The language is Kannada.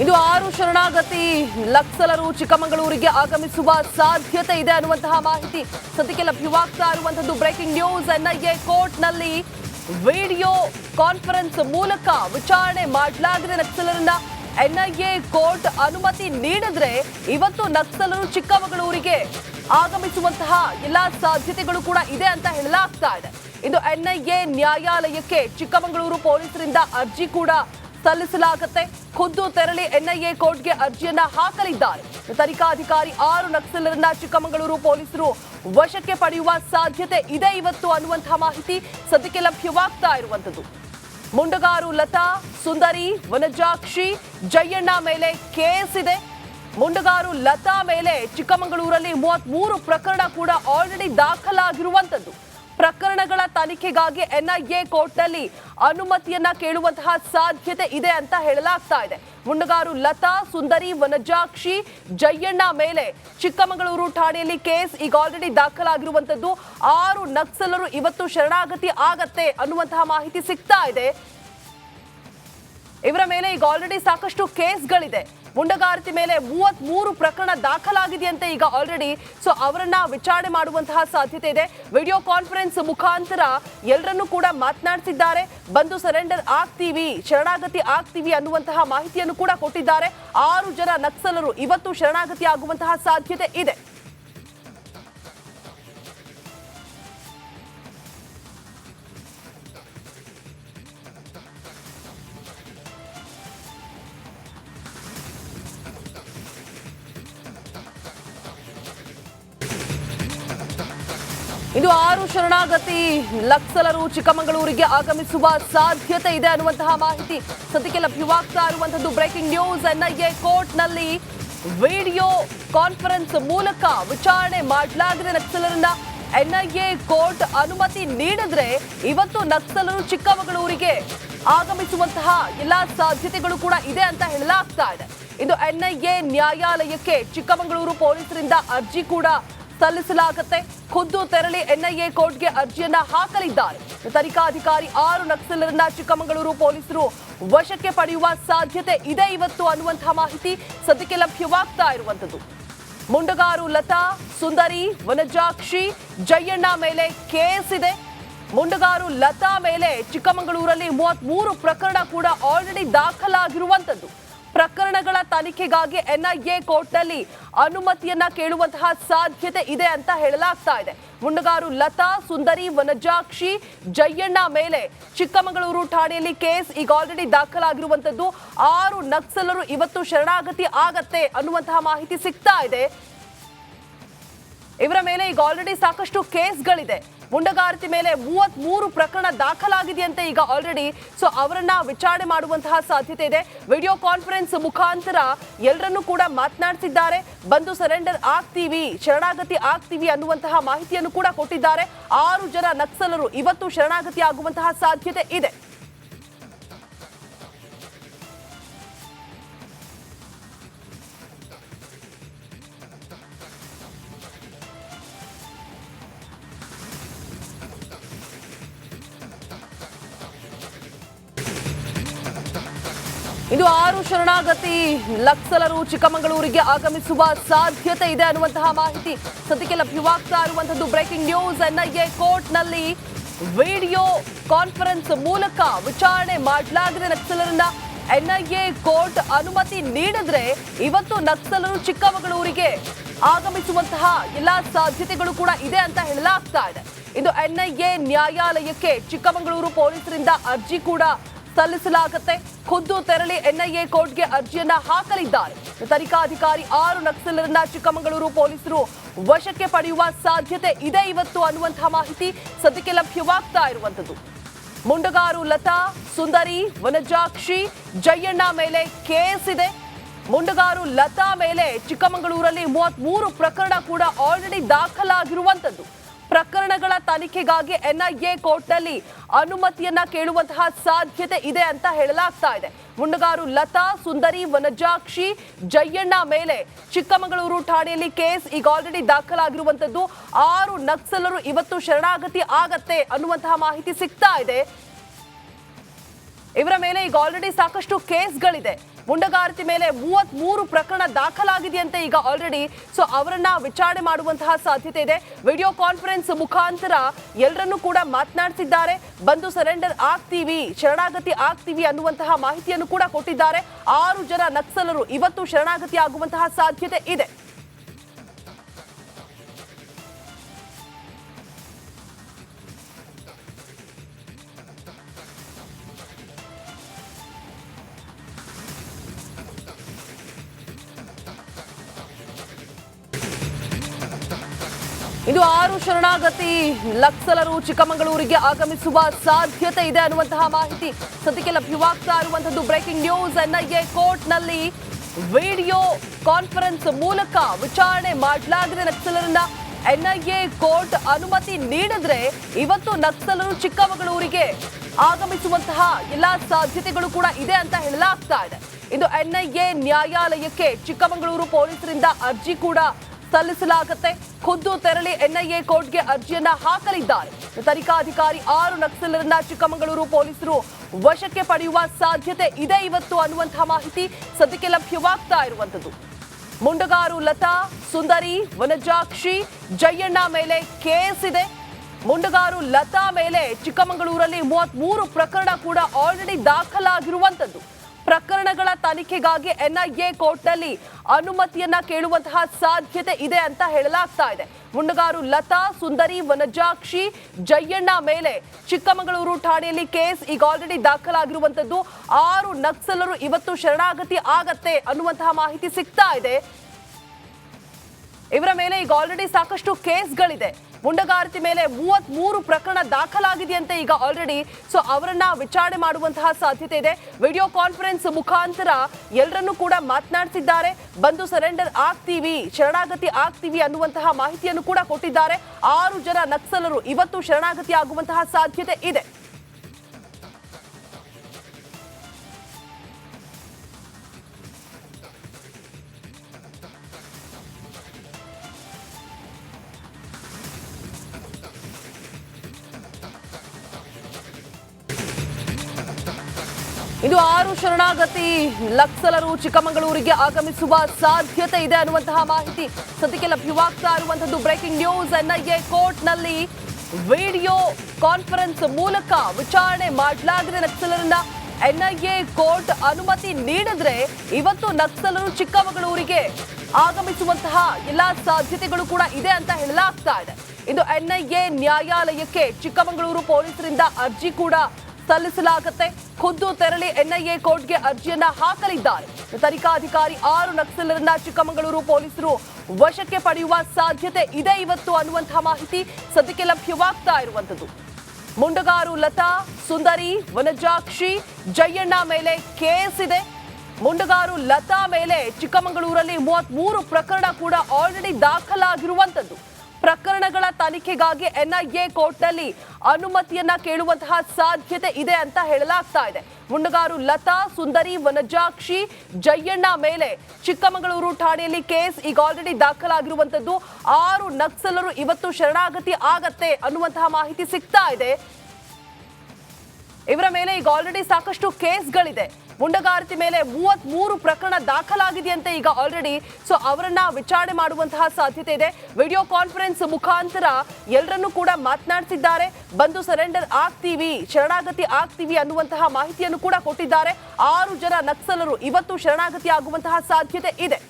ಇದು ಆರು ಶರಣಾಗತಿ. ನಕ್ಸಲರು ಚಿಕ್ಕಮಗಳೂರಿಗೆ ಆಗಮಿಸುವ ಸಾಧ್ಯತೆ ಇದೆ ಅನ್ನುವಂತಹ ಮಾಹಿತಿ ಸದ್ಯಕ್ಕೆ ಲಭ್ಯವಾಗ್ತಾ ಇರುವಂತದ್ದು ಬ್ರೇಕಿಂಗ್ ನ್ಯೂಸ್ ಎನ್ಐಎ ಕೋರ್ಟ್ನಲ್ಲಿ ವಿಡಿಯೋ ಕಾನ್ಫರೆನ್ಸ್ ಮೂಲಕ ವಿಚಾರಣೆ ಮಾಡಲಾಗಿದೆ. ನಕ್ಸಲರನ್ನ ಎನ್ಐಎ ಕೋರ್ಟ್ ಅನುಮತಿ ನೀಡಿದ್ರೆ ಇವತ್ತು ನಕ್ಸಲರು ಚಿಕ್ಕಮಗಳೂರಿಗೆ ಆಗಮಿಸುವಂತಹ ಎಲ್ಲಾ ಸಾಧ್ಯತೆಗಳು ಕೂಡ ಇದೆ ಅಂತ ಹೇಳಲಾಗ್ತಾ ಇದೆ. ಇದು ಎನ್ಐಎ ನ್ಯಾಯಾಲಯಕ್ಕೆ ಚಿಕ್ಕಮಗಳೂರು ಪೊಲೀಸರಿಂದ ಅರ್ಜಿ ಕೂಡ ಸಲ್ಲಿಸಲಾಗುತ್ತೆ. ಖುದ್ದು ತೆರಳಿ ಎನ್ಐಎ ಕೋರ್ಟ್ಗೆ ಅರ್ಜಿಯನ್ನ ಹಾಕಲಿದ್ದಾರೆ. ತನಿಖಾಧಿಕಾರಿ ಆರು ನಕ್ಸಲರನ್ನ ಚಿಕ್ಕಮಗಳೂರು ಪೊಲೀಸರು ವಶಕ್ಕೆ ಪಡೆಯುವ ಸಾಧ್ಯತೆ ಇದೆ ಇವತ್ತು ಅನ್ನುವಂತಹ ಮಾಹಿತಿ ಸದ್ಯಕ್ಕೆ ಲಭ್ಯವಾಗ್ತಾ ಇರುವಂತದ್ದು ಮುಂಡಗಾರು ಲತಾ, ಸುಂದರಿ, ವನಜಾಕ್ಷಿ, ಜಯಣ್ಣ ಮೇಲೆ ಕೇಸ್ ಇದೆ. ಮುಂಡಗಾರು ಲತಾ ಮೇಲೆ ಚಿಕ್ಕಮಗಳೂರಲ್ಲಿ ಮೂವತ್ತ್ ಮೂರು ಪ್ರಕರಣ ಕೂಡ ಆಲ್ರೆಡಿ ದಾಖಲಾಗಿರುವಂತದ್ದು ಪ್ರಕರಣಗಳ ತನಿಖೆಗಾಗಿ ಎನ್ಐಎ ಕೋರ್ಟ್ನಲ್ಲಿ ಅನುಮತಿಯನ್ನ ಕೇಳುವಂತಹ ಸಾಧ್ಯತೆ ಇದೆ ಅಂತ ಹೇಳಲಾಗ್ತಾ ಇದೆ. ಮುಂಡಗಾರು ಲತಾ, ಸುಂದರಿ, ವನಜಾಕ್ಷಿ, ಜಯಣ್ಣ ಮೇಲೆ ಚಿಕ್ಕಮಗಳೂರು ಠಾಣೆಯಲ್ಲಿ ಕೇಸ್ ಈಗ ಆಲ್ರೆಡಿ ದಾಖಲಾಗಿರುವಂತದ್ದು. ಆರು ನಕ್ಸಲರು ಇವತ್ತು ಶರಣಾಗತಿ ಆಗತ್ತೆ ಅನ್ನುವಂತಹ ಮಾಹಿತಿ ಸಿಗ್ತಾ ಇದೆ. ಇವರ ಮೇಲೆ ಈಗ ಆಲ್ರೆಡಿ ಸಾಕಷ್ಟು ಕೇಸ್ಗಳಿದೆ. ಮುಂಡಗಾರತಿ ಮೇಲೆ ಮೂವತ್ತ್ ಮೂರು ಪ್ರಕರಣ ದಾಖಲಾಗಿದೆಯಂತೆ ಈಗ ಆಲ್ರೆಡಿ ಸೊ ಅವರನ್ನ ವಿಚಾರಣೆ ಮಾಡುವಂತಹ ಸಾಧ್ಯತೆ ಇದೆ. ವಿಡಿಯೋ ಕಾನ್ಫರೆನ್ಸ್ ಮುಖಾಂತರ ಎಲ್ಲರನ್ನೂ ಕೂಡ ಮಾತನಾಡ್ತಿದ್ದಾರೆ. ಬಂದು ಸರೆಂಡರ್ ಆಗ್ತೀವಿ, ಶರಣಾಗತಿ ಆಗ್ತೀವಿ ಅನ್ನುವಂತಹ ಮಾಹಿತಿಯನ್ನು ಕೂಡ ಕೊಟ್ಟಿದ್ದಾರೆ. ಆರು ಜನ ನಕ್ಸಲರು ಇವತ್ತು ಶರಣಾಗತಿ ಆಗುವಂತಹ ಸಾಧ್ಯತೆ ಇದೆ. ಇದು ಆರು ಶರಣಾಗತಿ. ನಕ್ಸಲರು ಚಿಕ್ಕಮಗಳೂರಿಗೆ ಆಗಮಿಸುವ ಸಾಧ್ಯತೆ ಇದೆ ಅನ್ನುವಂತಹ ಮಾಹಿತಿ ಸದ್ಯಕ್ಕೆ ಲಭ್ಯವಾಗ್ತಾ ಇರುವಂತದ್ದು ಬ್ರೇಕಿಂಗ್ ನ್ಯೂಸ್, ಎನ್ಐಎ ಕೋರ್ಟ್ನಲ್ಲಿ ವಿಡಿಯೋ ಕಾನ್ಫರೆನ್ಸ್ ಮೂಲಕ ವಿಚಾರಣೆ ಮಾಡಲಾಗಿದೆ. ನಕ್ಸಲರನ್ನ ಎನ್ಐಎ ಕೋರ್ಟ್ ಅನುಮತಿ ನೀಡಿದ್ರೆ ಇವತ್ತು ನಕ್ಸಲರು ಚಿಕ್ಕಮಗಳೂರಿಗೆ ಆಗಮಿಸುವಂತಹ ಎಲ್ಲಾ ಸಾಧ್ಯತೆಗಳು ಕೂಡ ಇದೆ ಅಂತ ಹೇಳಲಾಗ್ತಾ ಇದೆ. ಇದು ಎನ್ಐಎ ನ್ಯಾಯಾಲಯಕ್ಕೆ ಚಿಕ್ಕಮಗಳೂರು ಪೊಲೀಸರಿಂದ ಅರ್ಜಿ ಕೂಡ ಸಲ್ಲಿಸಲಾಗುತ್ತೆ. ಖುದ್ದು ತೆರಳಿ ಎನ್ಐಎ ಕೋರ್ಟ್ಗೆ ಅರ್ಜಿಯನ್ನ ಹಾಕಲಿದ್ದಾರೆ. ತನಿಖಾಧಿಕಾರಿ ಆರು ನಕ್ಸಲರನ್ನ ಚಿಕ್ಕಮಗಳೂರು ಪೊಲೀಸರು ವಶಕ್ಕೆ ಪಡೆಯುವ ಸಾಧ್ಯತೆ ಇದೆ ಇವತ್ತು ಅನ್ನುವಂತಹ ಮಾಹಿತಿ ಸದ್ಯಕ್ಕೆ ಲಭ್ಯವಾಗ್ತಾ ಇರುವಂತದ್ದು ಮುಂಡಗಾರು ಲತಾ, ಸುಂದರಿ, ವನಜಾಕ್ಷಿ, ಜಯಣ್ಣ ಮೇಲೆ ಕೇಸ್ ಇದೆ. ಮುಂಡಗಾರು ಲತಾ ಮೇಲೆ ಚಿಕ್ಕಮಗಳೂರಲ್ಲಿ ಮೂವತ್ತ್ ಮೂರು ಪ್ರಕರಣ ಕೂಡ ಆಲ್ರೆಡಿ ದಾಖಲಾಗಿರುವಂತದ್ದು ಪ್ರಕರಣಗಳ ತನಿಖೆಗಾಗಿ ಎನ್ಐಎ ಕೋರ್ಟ್ನಲ್ಲಿ ಅನುಮತಿಯನ್ನ ಕೇಳುವಂತಹ ಸಾಧ್ಯತೆ ಇದೆ ಅಂತ ಹೇಳಲಾಗ್ತಾ ಇದೆ. ಮುಂಡಗಾರು ಲತಾ, ಸುಂದರಿ, ವನಜಾಕ್ಷಿ, ಜಯಣ್ಣ ಮೇಲೆ ಚಿಕ್ಕಮಗಳೂರು ಠಾಣೆಯಲ್ಲಿ ಕೇಸ್ ಈಗ ಆಲ್ರೆಡಿ ದಾಖಲಾಗಿರುವಂತದ್ದು ಆರು ನಕ್ಸಲರು ಇವತ್ತು ಶರಣಾಗತಿ ಆಗತ್ತೆ ಅನ್ನುವಂತಹ ಮಾಹಿತಿ ಸಿಗ್ತಾ ಇದೆ. ಇವರ ಮೇಲೆ ಈಗ ಆಲ್ರೆಡಿ ಸಾಕಷ್ಟು ಕೇಸ್ಗಳಿದೆ. ಮುಂಡಗಾರತಿ ಮೇಲೆ ಮೂವತ್ತ್ ಮೂರು ಪ್ರಕರಣ ದಾಖಲಾಗಿದೆಯಂತೆ ಈಗ ಆಲ್ರೆಡಿ ಸೊ ಅವರನ್ನ ವಿಚಾರಣೆ ಮಾಡುವಂತಹ ಸಾಧ್ಯತೆ ಇದೆ. ವಿಡಿಯೋ ಕಾನ್ಫರೆನ್ಸ್ ಮುಖಾಂತರ ಎಲ್ಲರನ್ನೂ ಕೂಡ ಮಾತನಾಡ್ತಿದ್ದಾರೆ ಬಂದು ಸರೆಂಡರ್ ಆಗ್ತೀವಿ, ಶರಣಾಗತಿ ಆಗ್ತೀವಿ ಅನ್ನುವಂತಹ ಮಾಹಿತಿಯನ್ನು ಕೂಡ ಕೊಟ್ಟಿದ್ದಾರೆ. ಆರು ಜನ ನಕ್ಸಲರು ಇವತ್ತು ಶರಣಾಗತಿ ಆಗುವಂತಹ ಸಾಧ್ಯತೆ ಇದೆ. ಇದು ಆರು ಶರಣಾಗತಿ. ನಕ್ಸಲರು ಚಿಕ್ಕಮಗಳೂರಿಗೆ ಆಗಮಿಸುವ ಸಾಧ್ಯತೆ ಇದೆ ಅನ್ನುವಂತಹ ಮಾಹಿತಿ ಸದ್ಯಕ್ಕೆ ಲಭ್ಯವಾಗ್ತಾ ಇರುವಂತದ್ದು ಬ್ರೇಕಿಂಗ್ ನ್ಯೂಸ್, ಎನ್ಐಎ ಕೋರ್ಟ್ನಲ್ಲಿ ವಿಡಿಯೋ ಕಾನ್ಫರೆನ್ಸ್ ಮೂಲಕ ವಿಚಾರಣೆ ಮಾಡಲಾಗಿದೆ. ನಕ್ಸಲರನ್ನ ಎನ್ಐಎ ಕೋರ್ಟ್ ಅನುಮತಿ ನೀಡಿದ್ರೆ ಇವತ್ತು ನಕ್ಸಲರು ಚಿಕ್ಕಮಗಳೂರಿಗೆ ಆಗಮಿಸುವಂತಹ ಎಲ್ಲಾ ಸಾಧ್ಯತೆಗಳು ಕೂಡ ಇದೆ ಅಂತ ಹೇಳಲಾಗ್ತಾ ಇದೆ. ಇದು ಎನ್ಐಎ ನ್ಯಾಯಾಲಯಕ್ಕೆ ಚಿಕ್ಕಮಗಳೂರು ಪೊಲೀಸರಿಂದ ಅರ್ಜಿ ಕೂಡ ಸಲ್ಲಿಸಲಾಗುತ್ತೆ. ಖುದ್ದು ತೆರಳಿ ಎನ್ಐಎ ಕೋರ್ಟ್ಗೆ ಅರ್ಜಿಯನ್ನ ಹಾಕಲಿದ್ದಾರೆ. ತನಿಖಾಧಿಕಾರಿ ಆರು ನಕ್ಸಲರನ್ನ ಚಿಕ್ಕಮಗಳೂರು ಪೊಲೀಸರು ವಶಕ್ಕೆ ಪಡೆಯುವ ಸಾಧ್ಯತೆ ಇದೆ ಇವತ್ತು ಅನ್ನುವಂತಹ ಮಾಹಿತಿ ಸದ್ಯಕ್ಕೆ ಲಭ್ಯವಾಗ್ತಾ ಇರುವಂತದ್ದು ಮುಂಡಗಾರು ಲತಾ, ಸುಂದರಿ, ವನಜಾಕ್ಷಿ, ಜಯಣ್ಣ ಮೇಲೆ ಕೇಸ್ ಇದೆ. ಮುಂಡಗಾರು ಲತಾ ಮೇಲೆ ಚಿಕ್ಕಮಗಳೂರಲ್ಲಿ ಮೂವತ್ತ್ ಮೂರು ಪ್ರಕರಣ ಕೂಡ ಆಲ್ರೆಡಿ ದಾಖಲಾಗಿರುವಂತದ್ದು ತನಿಖೆಗಾಗಿ ಎನ್ಐಎ ಕೋರ್ಟ್ನಲ್ಲಿ ಅನುಮತಿಯನ್ನ ಕೇಳುವಂತಹ ಸಾಧ್ಯತೆ ಇದೆ ಅಂತ ಹೇಳಲಾಗ್ತಾ ಇದೆ. ಮುಂಡಗಾರು ಲತಾ, ಸುಂದರಿ, ವನಜಾಕ್ಷಿ, ಜಯಣ್ಣ ಮೇಲೆ ಚಿಕ್ಕಮಗಳೂರು ಠಾಣೆಯಲ್ಲಿ ಕೇಸ್ ಈಗ ಆಲ್ರೆಡಿ ದಾಖಲಾಗಿರುವಂತದ್ದು. ಆರು ನಕ್ಸಲರು ಇವತ್ತು ಶರಣಾಗತಿ ಆಗತ್ತೆ ಅನ್ನುವಂತಹ ಮಾಹಿತಿ ಸಿಗ್ತಾ ಇದೆ. ಇವರ ಮೇಲೆ ಈಗ ಆಲ್ರೆಡಿ ಸಾಕಷ್ಟು ಕೇಸ್ಗಳಿದೆ. ಮುಂಡಗಾರತಿ ಮೇಲೆ ಮೂವತ್ತ್ ಮೂರು ಪ್ರಕರಣ ದಾಖಲಾಗಿದೆಯಂತೆ ಈಗ ಆಲ್ರೆಡಿ ಸೊ ಅವರನ್ನ ವಿಚಾರಣೆ ಮಾಡುವಂತಹ ಸಾಧ್ಯತೆ ಇದೆ. ವಿಡಿಯೋ ಕಾನ್ಫರೆನ್ಸ್ ಮುಖಾಂತರ ಎಲ್ಲರನ್ನೂ ಕೂಡ ಮಾತನಾಡ್ತಿದ್ದಾರೆ ಬಂದು ಸರೆಂಡರ್ ಆಗ್ತೀವಿ, ಶರಣಾಗತಿ ಆಗ್ತೀವಿ ಅನ್ನುವಂತಹ ಮಾಹಿತಿಯನ್ನು ಕೂಡ ಕೊಟ್ಟಿದ್ದಾರೆ. ಆರು ಜನ ನಕ್ಸಲರು ಇವತ್ತು ಶರಣಾಗತಿ ಆಗುವಂತಹ ಸಾಧ್ಯತೆ ಇದೆ. ಇದು ಆರು ಶರಣಾಗತಿ. ನಕ್ಸಲರು ಚಿಕ್ಕಮಗಳೂರಿಗೆ ಆಗಮಿಸುವ ಸಾಧ್ಯತೆ ಇದೆ ಅನ್ನುವಂತಹ ಮಾಹಿತಿ ಸದ್ಯಕ್ಕೆ ಲಭ್ಯವಾಗ್ತಾ ಇರುವಂತದ್ದು ಬ್ರೇಕಿಂಗ್ ನ್ಯೂಸ್ ಎನ್ಐಎ ಕೋರ್ಟ್ನಲ್ಲಿ ವಿಡಿಯೋ ಕಾನ್ಫರೆನ್ಸ್ ಮೂಲಕ ವಿಚಾರಣೆ ಮಾಡಲಾಗಿದೆ. ನಕ್ಸಲರನ್ನ ಎನ್ಐಎ ಕೋರ್ಟ್ ಅನುಮತಿ ನೀಡಿದ್ರೆ ಇವತ್ತು ನಕ್ಸಲರು ಚಿಕ್ಕಮಗಳೂರಿಗೆ ಆಗಮಿಸುವಂತಹ ಎಲ್ಲಾ ಸಾಧ್ಯತೆಗಳು ಕೂಡ ಇದೆ ಅಂತ ಹೇಳಲಾಗ್ತಾ ಇದೆ. ಇದು ಎನ್ಐಎ ನ್ಯಾಯಾಲಯಕ್ಕೆ ಚಿಕ್ಕಮಗಳೂರು ಪೊಲೀಸರಿಂದ ಅರ್ಜಿ ಕೂಡ ಸಲ್ಲಿಸಲಾಗುತ್ತೆ. ಖುದ್ದು ತೆರಳಿ ಎನ್ಐಎ ಕೋರ್ಟ್ಗೆ ಅರ್ಜಿಯನ್ನ ಹಾಕಲಿದ್ದಾರೆ. ತನಿಖಾಧಿಕಾರಿ ಆರು ನಕ್ಸಲರನ್ನ ಚಿಕ್ಕಮಗಳೂರು ಪೊಲೀಸರು ವಶಕ್ಕೆ ಪಡೆಯುವ ಸಾಧ್ಯತೆ ಇದೆ ಇವತ್ತು ಅನ್ನುವಂತಹ ಮಾಹಿತಿ ಸದ್ಯಕ್ಕೆ ಲಭ್ಯವಾಗ್ತಾ ಇರುವಂತದ್ದು ಮುಂಡಗಾರು ಲತಾ, ಸುಂದರಿ, ವನಜಾಕ್ಷಿ, ಜಯಣ್ಣ ಮೇಲೆ ಕೇಸ್ ಇದೆ. ಮುಂಡಗಾರು ಲತಾ ಮೇಲೆ ಚಿಕ್ಕಮಗಳೂರಲ್ಲಿ ಮೂವತ್ತ್ ಮೂರು ಪ್ರಕರಣ ಕೂಡ ಆಲ್ರೆಡಿ ದಾಖಲಾಗಿರುವಂತದ್ದು ಪ್ರಕರಣಗಳ ತನಿಖೆಗಾಗಿ ಎನ್ಐಎ ಕೋರ್ಟ್ನಲ್ಲಿ ಅನುಮತಿಯನ್ನ ಕೇಳುವಂತಹ ಸಾಧ್ಯತೆ ಇದೆ ಅಂತ ಹೇಳಲಾಗ್ತಾ ಇದೆ. ಮುಂಡಗಾರು ಲತಾ, ಸುಂದರಿ, ವನಜಾಕ್ಷಿ, ಜಯಣ್ಣ ಮೇಲೆ ಚಿಕ್ಕಮಗಳೂರು ಠಾಣೆಯಲ್ಲಿ ಕೇಸ್ ಈಗ ಆಲ್ರೆಡಿ ದಾಖಲಾಗಿರುವಂತದ್ದು. ಆರು ನಕ್ಸಲರು ಇವತ್ತು ಶರಣಾಗತಿ ಆಗತ್ತೆ ಅನ್ನುವಂತಹ ಮಾಹಿತಿ ಸಿಗ್ತಾ ಇದೆ. ಇವರ ಮೇಲೆ ಈಗ ಆಲ್ರೆಡಿ ಸಾಕಷ್ಟು ಕೇಸ್ಗಳಿದೆ. ಮುಂಡಗಾರತಿ ಮೇಲೆ ಮೂವತ್ತ್ ಮೂರು ಪ್ರಕರಣ ದಾಖಲಾಗಿದೆಯಂತೆ ಈಗ ಆಲ್ರೆಡಿ ಸೊ ಅವರನ್ನ ವಿಚಾರಣೆ ಮಾಡುವಂತಹ ಸಾಧ್ಯತೆ ಇದೆ. ವಿಡಿಯೋ ಕಾನ್ಫರೆನ್ಸ್ ಮುಖಾಂತರ ಎಲ್ಲರನ್ನೂ ಕೂಡ ಮಾತನಾಡಿಸಿದ್ದಾರೆ. ಬಂದು ಸರೆಂಡರ್ ಆಗ್ತೀವಿ, ಶರಣಾಗತಿ ಆಗ್ತೀವಿ ಅನ್ನುವಂತಹ ಮಾಹಿತಿಯನ್ನು ಕೂಡ ಕೊಟ್ಟಿದ್ದಾರೆ. ಆರು ಜನ ನಕ್ಸಲರು ಇವತ್ತು ಶರಣಾಗತಿ ಆಗುವಂತಹ ಸಾಧ್ಯತೆ ಇದೆ. ಇದು ಆರು ಶರಣಾಗತಿ. ನಕ್ಸಲರು ಚಿಕ್ಕಮಗಳೂರಿಗೆ ಆಗಮಿಸುವ ಸಾಧ್ಯತೆ ಇದೆ ಅನ್ನುವಂತಹ ಮಾಹಿತಿ. ಸದ್ಯಕ್ಕೆ ಲಭ್ಯವಾಗ್ತಾ ಇರುವಂತದ್ದು ಬ್ರೇಕಿಂಗ್ ನ್ಯೂಸ್ ಎನ್ಐಎ ಕೋರ್ಟ್ನಲ್ಲಿ ವಿಡಿಯೋ ಕಾನ್ಫರೆನ್ಸ್ ಮೂಲಕ ವಿಚಾರಣೆ ಮಾಡಲಾಗಿದೆ. ನಕ್ಸಲರನ್ನ ಎನ್ಐಎ ಕೋರ್ಟ್ ಅನುಮತಿ ನೀಡಿದ್ರೆ ಇವತ್ತು ನಕ್ಸಲರು ಚಿಕ್ಕಮಗಳೂರಿಗೆ ಆಗಮಿಸುವಂತಹ ಎಲ್ಲಾ ಸಾಧ್ಯತೆಗಳು ಕೂಡ ಇದೆ ಅಂತ ಹೇಳಲಾಗ್ತಾ ಇದೆ. ಇದು ಎನ್ಐಎ ನ್ಯಾಯಾಲಯಕ್ಕೆ ಚಿಕ್ಕಮಗಳೂರು ಪೊಲೀಸರಿಂದ ಅರ್ಜಿ ಕೂಡ ಸಲ್ಲಿಸಲಾಗುತ್ತೆ. ಖುದ್ದು ತೆರಳಿ ಎನ್ಐಎ ಕೋರ್ಟ್ಗೆ ಅರ್ಜಿಯನ್ನ ಹಾಕಲಿದ್ದಾರೆ. ತನಿಖಾಧಿಕಾರಿ ಆರು ನಕ್ಸಲರನ್ನ ಚಿಕ್ಕಮಗಳೂರು ಪೊಲೀಸರು ವಶಕ್ಕೆ ಪಡೆಯುವ ಸಾಧ್ಯತೆ ಇದೆ ಇವತ್ತು ಅನ್ನುವಂತಹ ಮಾಹಿತಿ ಸದ್ಯಕ್ಕೆ ಲಭ್ಯವಾಗ್ತಾ ಇರುವಂತದ್ದು ಮುಂಡಗಾರು ಲತಾ, ಸುಂದರಿ, ವನಜಾಕ್ಷಿ, ಜಯಣ್ಣ ಮೇಲೆ ಕೇಸ್ ಇದೆ. ಮುಂಡಗಾರು ಲತಾ ಮೇಲೆ ಚಿಕ್ಕಮಗಳೂರಲ್ಲಿ ಮೂವತ್ತ್ ಮೂರು ಪ್ರಕರಣ ಕೂಡ ಆಲ್ರೆಡಿ ದಾಖಲಾಗಿರುವಂತದ್ದು ಪ್ರಕರಣಗಳ ತನಿಖೆಗಾಗಿ ಎನ್ಐಎ ಕೋರ್ಟ್ನಲ್ಲಿ ಅನುಮತಿಯನ್ನ ಕೇಳುವಂತಹ ಸಾಧ್ಯತೆ ಇದೆ ಅಂತ ಹೇಳಲಾಗ್ತಾ ಇದೆ. ಮುಂಡಗಾರು ಲತಾ, ಸುಂದರಿ, ವನಜಾಕ್ಷಿ, ಜಯಣ್ಣ ಮೇಲೆ ಚಿಕ್ಕಮಗಳೂರು ಠಾಣೆಯಲ್ಲಿ ಕೇಸ್ ಈಗ ಆಲ್ರೆಡಿ ದಾಖಲಾಗಿರುವಂತದ್ದು ಆರು ನಕ್ಸಲರು ಇವತ್ತು ಶರಣಾಗತಿ ಆಗತ್ತೆ ಅನ್ನುವಂತಹ ಮಾಹಿತಿ ಸಿಗ್ತಾ ಇದೆ. ಇವರ ಮೇಲೆ ಈಗ ಆಲ್ರೆಡಿ ಸಾಕಷ್ಟು ಕೇಸ್ಗಳಿದೆ. ಮುಂಡಗಾರತಿ ಮೇಲೆ ಮೂವತ್ತ್ ಮೂರು ಪ್ರಕರಣ ದಾಖಲಾಗಿದೆಯಂತೆ ಈಗ ಆಲ್ರೆಡಿ ಸೊ ಅವರನ್ನ ವಿಚಾರಣೆ ಮಾಡುವಂತಹ ಸಾಧ್ಯತೆ ಇದೆ. ವಿಡಿಯೋ ಕಾನ್ಫರೆನ್ಸ್ ಮುಖಾಂತರ ಎಲ್ಲರನ್ನೂ ಕೂಡ ಮಾತನಾಡಿಸಿದ್ದಾರೆ ಬಂದು ಸರೆಂಡರ್ ಆಗ್ತೀವಿ, ಶರಣಾಗತಿ ಆಗ್ತೀವಿ ಅನ್ನುವಂತಹ ಮಾಹಿತಿಯನ್ನು ಕೂಡ ಕೊಟ್ಟಿದ್ದಾರೆ. ಆರು ಜನ ನಕ್ಸಲರು ಇವತ್ತು ಶರಣಾಗತಿ ಆಗುವಂತಹ ಸಾಧ್ಯತೆ ಇದೆ.